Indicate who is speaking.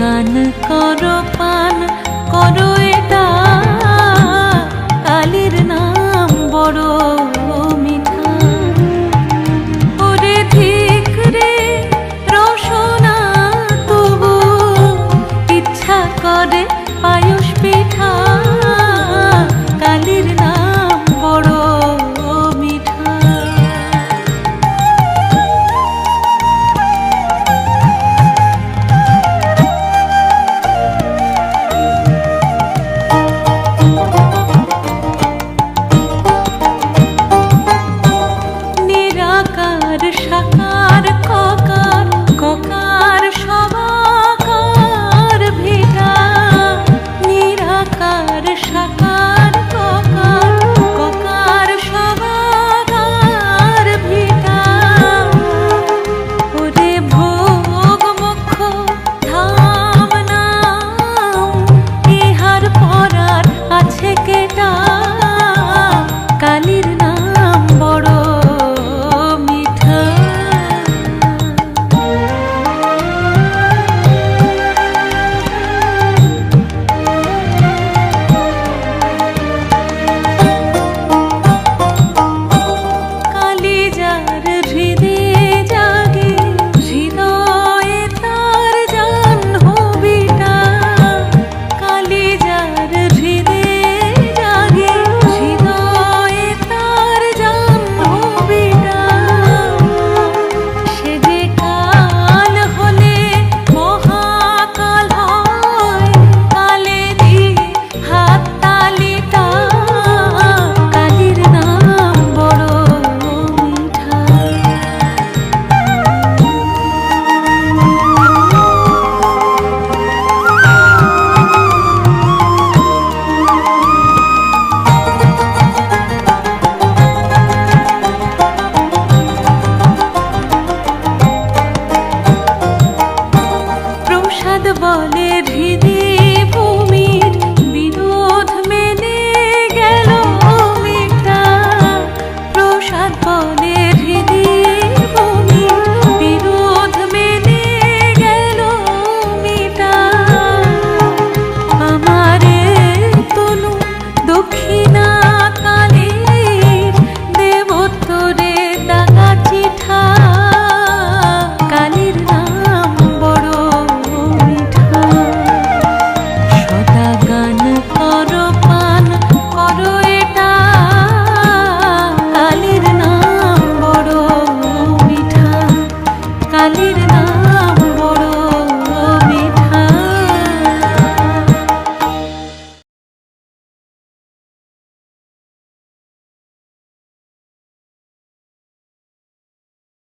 Speaker 1: গান করো পান করো এ সাকার সাকার ককার।